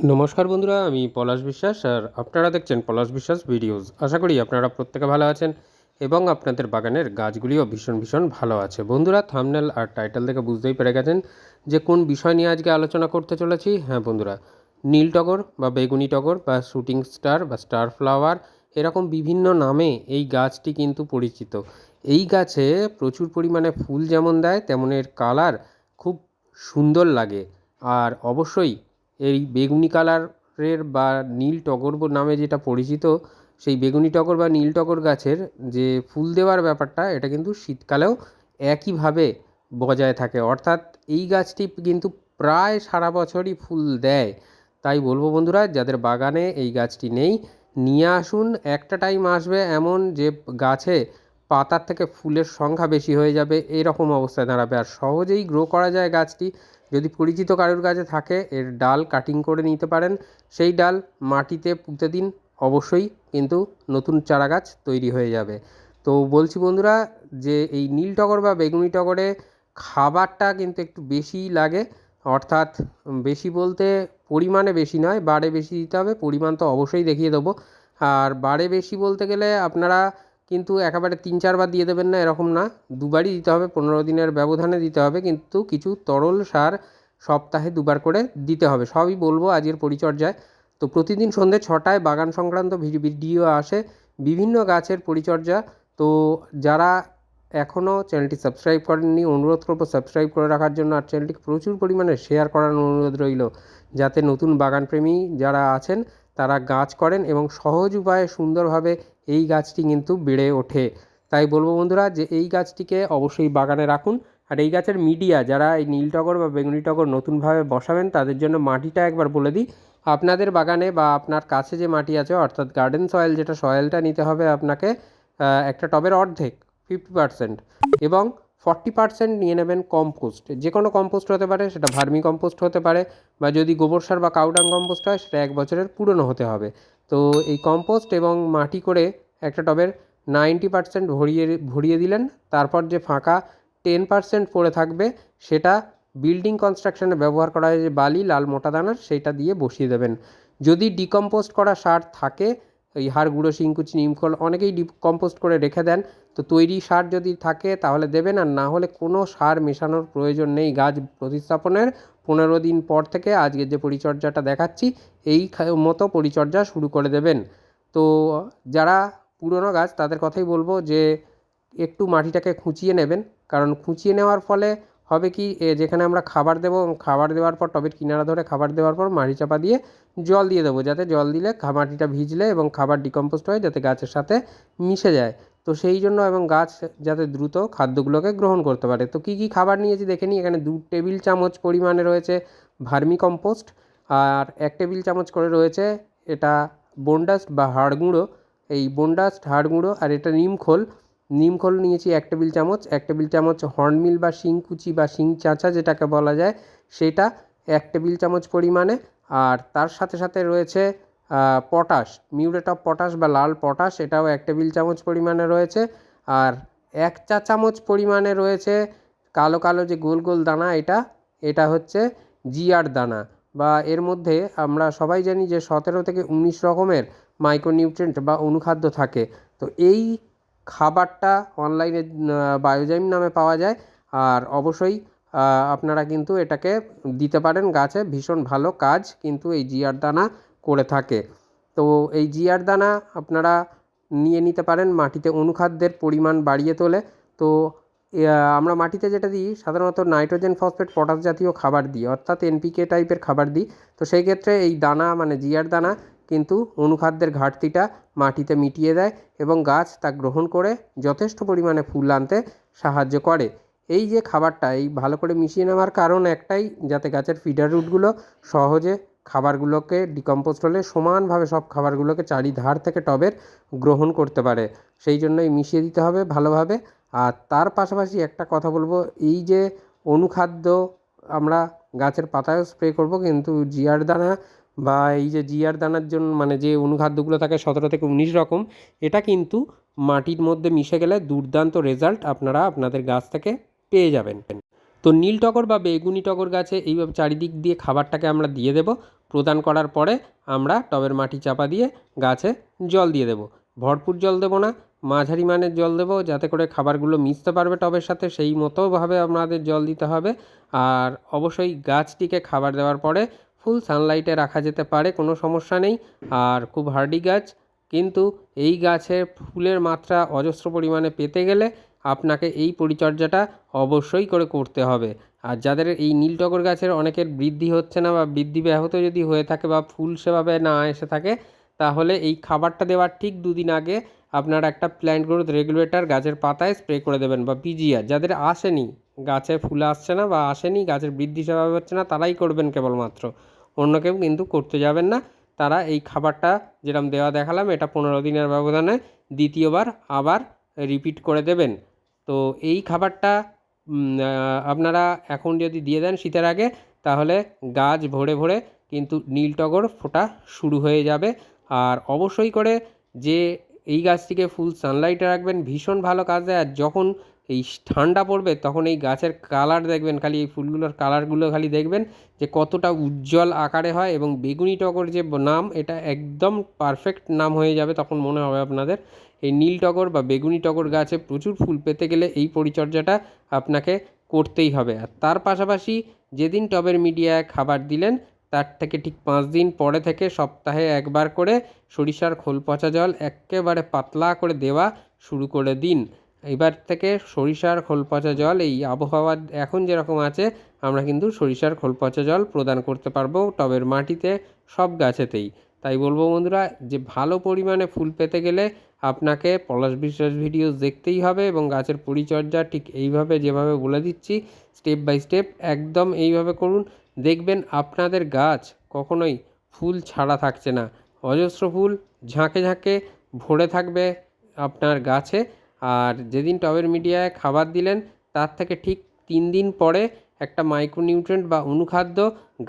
নমস্কার বন্ধুরা, আমি পলাশ বিশ্বাস আর আপনারা দেখছেন পলাশ বিশ্বাস ভিডিওস। আশা করি আপনারা প্রত্যেকে ভালো আছেন এবং আপনাদের বাগানের গাছগুলিও ভীষণ ভীষণ ভালো আছে। বন্ধুরা থামনেল আর টাইটেল দেখে বুঝতেই পেরে গেছেন যে কোন বিষয় নিয়ে আজকে আলোচনা করতে চলেছি। হ্যাঁ বন্ধুরা, নীল টগর বা বেগুনি টগর বা শুটিং স্টার বা স্টার ফ্লাওয়ার এরকম বিভিন্ন নামে এই গাছটি কিন্তু পরিচিত। এই গাছে প্রচুর পরিমাণে ফুল যেমন দেয়, তেমন এর কালার খুব সুন্দর লাগে। আর অবশ্যই এই বেগুনি কালারের বা নীল টগর নামে যেটা পরিচিত, সেই বেগুনি টগর বা নীল টগর গাছের যে ফুল দেওয়ার ব্যাপারটা, এটা কিন্তু শীতকালেও একইভাবে বজায় থাকে। অর্থাৎ এই গাছটি কিন্তু প্রায় সারা বছরই ফুল দেয়। তাই বলব বন্ধুরা, যাদের বাগানে এই গাছটি নেই, নিয়ে আসুন। একটা টাইম আসবে এমন যে গাছে পাতার থেকে ফুলের সংখ্যা বেশি হয়ে যাবে, এরকম অবস্থায় দাঁড়াবে। আর সহজেই গ্রো করা যায় গাছটি যদি পরিচিত কারোর কাছে থাকে, এর ডাল কাটিং করে নিতে পারেন। সেই ডাল মাটিতে পুঁতে দিন, অবশ্যই কিন্তু নতুন চারা গাছ তৈরি হয়ে যাবে। তো বলছি বন্ধুরা, যে এই নীল টগর বা বেগুনি টগরে খাবারটা কিন্তু একটু বেশিই লাগে। অর্থাৎ বেশি বলতে পরিমাণে বেশি নয়, বারে বেশি দিতে হবে। পরিমাণ তো অবশ্যই দেখিয়ে দেবো। আর বারে বেশি বলতে গেলে আপনারা কিন্তু একেবারে তিন চারবার দিয়ে দেবেন না, এরকম না। দুবারই দিতে হবে, পনেরো দিনের ব্যবধানে দিতে হবে, কিন্তু কিছু তরল সার সপ্তাহে দুবার করে দিতে হবে। সবই বলব আজকের পরিচর্যায়। তো প্রতিদিন সন্ধ্যে ছটায় বাগান সংক্রান্ত ভিডি- ভিডিও আসে, বিভিন্ন গাছের পরিচর্যা। তো যারা এখনও চ্যানেলটি সাবস্ক্রাইব করেননি, অনুরোধ করব সাবস্ক্রাইব করে রাখার জন্য আর চ্যানেলটি প্রচুর পরিমাণে শেয়ার করার অনুরোধ রইল। যাতে নতুন বাগানপ্রেমী যারা আছেন তারা গাছ করেন এবং সহজ উপায়ে সুন্দরভাবে এই গাছটি কিন্তু বেড়ে ওঠে। তাই বলব বন্ধুরা যে এই গাছটিকে অবশ্যই বাগানে রাখুন। আর এই গাছের মিডিয়া যারা এই নীল টগর বা বেগুনি টগর নতুনভাবে বসাবেন, তাদের জন্য মাটিটা একবার বলে দিই। আপনাদের বাগানে বা আপনার কাছে যে মাটি আছে, অর্থাৎ গার্ডেন সয়েল যেটা, সয়েলটা নিতে হবে আপনাকে একটা টবের অর্ধেক ফিফটি পার্সেন্ট এবং ফর্টি পার্সেন্ট নিয়ে নেবেন কম্পোস্ট। যে কোনো কম্পোস্ট হতে পারে, সেটা ভার্মি কম্পোস্ট হতে পারে, বা যদি গোবর সার বা কাউডাং কম্পোস্ট হয়, সেটা এক বছরের পুরনো হতে হবে। তো এই কম্পোস্ট এবং মাটি করে একটা টবের নাইনটি পার্সেন্ট ভরিয়ে ভরিয়ে দিলেন, তারপর যে ফাঁকা টেন পার্সেন্ট পড়ে থাকবে, সেটা বিল্ডিং কনস্ট্রাকশনে ব্যবহার করা যে বালি, লাল মোটা দানার সেইটা দিয়ে বসিয়ে দেবেন। যদি ডিকম্পোস্ট করা সার থাকে, এই হাড় গুঁড়ো, শিংকুচি, নিমখোল, অনেকেই ডিকম্পোস্ট করে রেখে দেন তো তৈরি সার যদি থাকে তাহলে দেবেন, আর না হলে কোনো সার মেশানোর প্রয়োজন নেই। গাছ প্রতিস্থাপনের পনেরো দিন পর থেকে আজকের যে পরিচর্যাটা দেখাচ্ছি, এই মতো পরিচর্যা শুরু করে দেবেন। তো যারা পুরনো গাছ, তাদের কথাই বলব যে একটু মাটিটাকে খুঁচিয়ে নেবেন। কারণ খুঁচিয়ে নেওয়ার ফলে হবে কি যেখানে আমরা খাবার দেবো, খাবার দেওয়ার পর, টবের কিনারা ধরে খাবার দেওয়ার পর মাটি চাপা দিয়ে জল দিয়ে দেবো, যাতে জল দিলে মাটিটা ভিজলে এবং খাবার ডিকম্পোস্ট হয়, যাতে গাছের সাথে মিশে যায়। তো সেই জন্য এবং গাছ যাতে দ্রুত খাদ্যগুলোকে গ্রহণ করতে পারে। তো কী কী খাবার নিয়েছি দেখে নিই। এখানে দু টেবিল চামচ পরিমাণে রয়েছে ভার্মি কম্পোস্ট আর এক টেবিল চামচ করে রয়েছে এটা বোনডাস্ট বা হাড় গুঁড়ো। এই বোনডাস্ট, হাড় গুঁড়ো আর এটা নিমখোল নিমখোল নিয়েছি এক টেবিল চামচ। এক টেবিল চামচ হর্নমিল বা শিংকুচি বা শিং চাঁচা যেটাকে বলা যায়, সেটা এক টেবিল চামচ পরিমাণে। আর তার সাথে সাথে রয়েছে পটাশ মিউরেট অফ পটাশ বা লাল পটাশ এটাও এক টেবিল চামচ পরিমাণে রয়েছে। আর এক চা চামচ পরিমাণে রয়েছে কালো কালো যে গোল গোল দানা, এটা এটা হচ্ছে জিয়ার দানা। বা এর মধ্যে আমরা সবাই জানি যে সতেরো থেকে উনিশ রকমের মাইক্রোনিউট্রেন্ট বা অনুখাদ্য থাকে। তো এই খাবারটা অনলাইনে বায়োজাইম নামে পাওয়া যায়। আর অবশ্যই আপনারা কিন্তু এটাকে দিতে পারেন। গাছে ভীষণ ভালো কাজ, কিন্তু এই জিয়ার দানা করে থাকে। তো এই জিয়ার দানা আপনারা নিয়ে নিতে পারেন মাটিতে অনুখাদ্যের পরিমাণ বাড়িয়ে তোলে। তো আমরা মাটিতে যেটা দিই সাধারণত নাইট্রোজেন, ফসফেট, পটাশ জাতীয় খাবার দিই, অর্থাৎ এনপিকে টাইপের খাবার দিই। তো সেই ক্ষেত্রে এই দানা মানে জিয়ার দানা কিন্তু অনুখাদ্যের ঘাটতিটা মাটিতে মিটিয়ে দেয় এবং গাছ তা গ্রহণ করে যথেষ্ট পরিমাণে ফুল আনতে সাহায্য করে। এই যে খাবারটা, এই ভালো করে মিশিয়ে নেওয়ার কারণ একটাই, যাতে গাছের ফিডার রুটগুলো সহজে খাবারগুলোকে ডিকম্পোস্ট হলে সমানভাবে সব খাবারগুলোকে চারিধার থেকে টবের গ্রহণ করতে পারে। সেই জন্যই মিশিয়ে দিতে হবে ভালোভাবে। আর তার পাশাপাশি একটা কথা বলব, এই যে অনুখাদ্য আমরা গাছের পাতায়ও স্প্রে করব, কিন্তু জিয়ার দানা বা এই যে জিয়ার দানার জন্য মানে যে অনুখাদ্যগুলো থাকে সতেরো থেকে উনিশ রকম, এটা কিন্তু মাটির মধ্যে মিশে গেলে দুর্দান্ত রেজাল্ট আপনারা আপনাদের গাছ থেকে পেয়ে যাবেন। তো নীল টগর বা বেগুনি টগর গাছে এইভাবে চারিদিক দিয়ে খাবারটাকে আমরা দিয়ে দেব। প্রদান করার পরে আমরা টবের মাটি চাপা দিয়ে গাছে জল দিয়ে দেবো। ভরপুর জল দেবো না, মাঝারি মানের জল দেবো যাতে করে খাবারগুলো মিশতে পারবে টবের সাথে, সেই মতোভাবে আমাদের জল দিতে হবে। আর অবশ্যই গাছটিকে খাবার দেওয়ার পরে ফুল সানলাইটে রাখা যেতে পারে, কোনো সমস্যা নেই। আর খুব হার্ডি গাছ, কিন্তু এই গাছের ফুলের মাত্রা অজস্র পরিমাণে পেতে গেলে আপনাকে এই পরিচর্যাটা অবশ্যই করে করতে হবে। আর যাদের এই নীল টগর গাছের অনেকের বৃদ্ধি হচ্ছে না বা বৃদ্ধি ব্যাহত যদি হয়ে থাকে বা ফুল সেভাবে না এসে থাকে, তাহলে এই খাবারটা দেওয়ার ঠিক দুদিন আগে আপনারা একটা প্ল্যান্ট গ্রোথ রেগুলেটর গাছের পাতায় স্প্রে করে দেবেন বা পিজিআর যাদের আসেনি, গাছে ফুল আসছে না বা আসেনি, গাছের বৃদ্ধি সেভাবে হচ্ছে না, তারাই করবেন কেবলমাত্র। অন্য কেউ কিন্তু করতে যাবেন না। তারা এই খাবারটা যেরকম দেওয়া দেখালাম, এটা পনেরো দিনের ব্যবধানে দ্বিতীয়বার আবার রিপিট করে দেবেন। তো এই খাবারটা আপনারা এখন যদি দিয়ে দেন শীতের আগে, তাহলে গাছ ভরে ভরে কিন্তু নীল টগর ফোটা শুরু হয়ে যাবে। আর অবশ্যই করে যে এই গাছটিকে ফুল সানলাইটে রাখবেন, ভীষণ ভালো কাজ দেয়। আর যখন এই ঠান্ডা পড়বে, তখন এই গাছের কালার দেখবেন, খালি এই ফুলগুলোর কালারগুলো খালি দেখবেন যে কতটা উজ্জ্বল আকারে হয় এবং বেগুনি টগর যে নাম, এটা একদম পারফেক্ট নাম হয়ে যাবে তখন মনে হবে আপনাদের। এই নীল টগর বা বেগুনি টগর গাছে প্রচুর ফুল পেতে গেলে এই পরিচর্যাটা আপনাকে করতেই হবে। আর তার পাশাপাশি যেদিন টবের মিডিয়ায় খাবার দিলেন, তার থেকে ঠিক পাঁচ দিন পরে থেকে সপ্তাহে একবার করে সরিষার খোল পচা জল একেবারে পাতলা করে দেওয়া শুরু করে দিন। এবার থেকে সরিষার খোল পচা জল, এই আবহাওয়া এখন যেরকম আছে, আমরা কিন্তু সরিষার খোল পচা জল প্রদান করতে পারব টবের মাটিতে সব গাছেতেই। তাই বলব বন্ধুরা, যে ভালো পরিমাণে ফুল পেতে গেলে আপনাকে পলাশ বিশ্বাস ভিডিওস দেখতেই হবে এবং গাছের পরিচর্যা ঠিক এইভাবে যেভাবে বলে দিচ্ছি, স্টেপ বাই স্টেপ একদম এইভাবে করুন। দেখবেন আপনাদের গাছ কখনোই ফুল ছাড়া থাকছে না। অজস্র ফুল ঝাঁকে ঝাঁকে ভরে থাকবে আপনার গাছে। আর যেদিন টবের মিডিয়ায় খাবার দিলেন, তার থেকে ঠিক তিন দিন পরে একটা মাইক্রোনিউট্রেন্ট বা অনুখাদ্য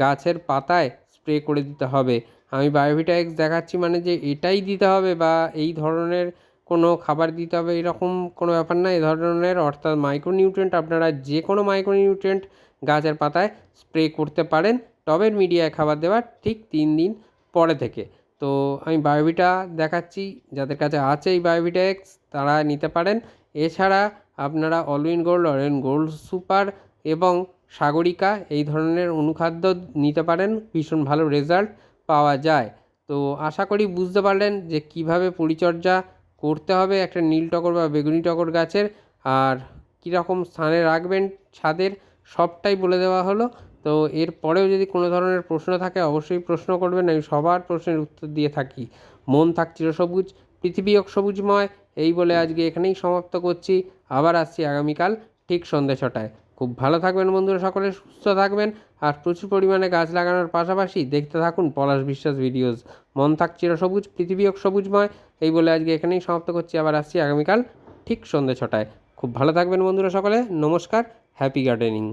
গাছের পাতায় স্প্রে করে দিতে হবে। আমি বায়োভিটা এক্স দেখাচ্ছি মানে যে এটাই দিতে হবে বা এই ধরনের কোনো খাবার দিতে হবে, এরকম কোনো ব্যাপার না। এই ধরনের অর্থাৎ মাইক্রোনিউট্রেন্ট আপনারা যে কোনো মাইক্রোনিউট্রেন্ট গাছের পাতায় স্প্রে করতে পারেন। টবের মিডিয়ায় খাবার দেওয়ার ঠিক তিন দিন পরে থেকে। তো আমি বায়োভিটা দেখাচ্ছি। যাদের কাছে আছে এই বায়োভিটা এক্স তারা নিতে পারেন। এছাড়া আপনারা অলউইন গোল্ড অরেন গোল্ড সুপার এবং সাগরিকা এই ধরনের অনুখাদ্য নিতে পারেন। ভীষণ ভালো রেজাল্ট পাওয়া যায়। তো আশা করি বুঝতে পারলেন যে কীভাবে পরিচর্যা করতে হবে একটা নীল টগর বা বেগুনি টগর গাছের। আর কীরকম স্থানে রাখবেন ছাদের সবটাই বলে দেওয়া হলো। তো এর পরেও যদি কোনো ধরনের প্রশ্ন থাকে অবশ্যই প্রশ্ন করবেন। আমি সবার প্রশ্নের উত্তর দিয়ে থাকি। মন থাক চিরসবুজ, পৃথিবী সবুজময়। এই বলে আজকে এখানেই সমাপ্ত করছি। আবার আসছি আগামীকাল ঠিক সন্ধ্যে ছটায়। খুব ভালো থাকবেন বন্ধুরা, সকলে সুস্থ থাকবেন। আর প্রচুর পরিমাণে গাছ লাগানোর পাশাপাশি দেখতে থাকুন পলাশ বিশ্বাস ভিডিওস মন থাক চিরসবুজ পৃথিবী হোক সবুজময়। এই বলে আজকে এখানেই সমাপ্ত করছি, আবার আসছি আগামীকাল ঠিক সন্ধ্যে ছটায়। খুব ভালো থাকবেন বন্ধুরা, সকলে। নমস্কার হ্যাপি গার্ডেনিং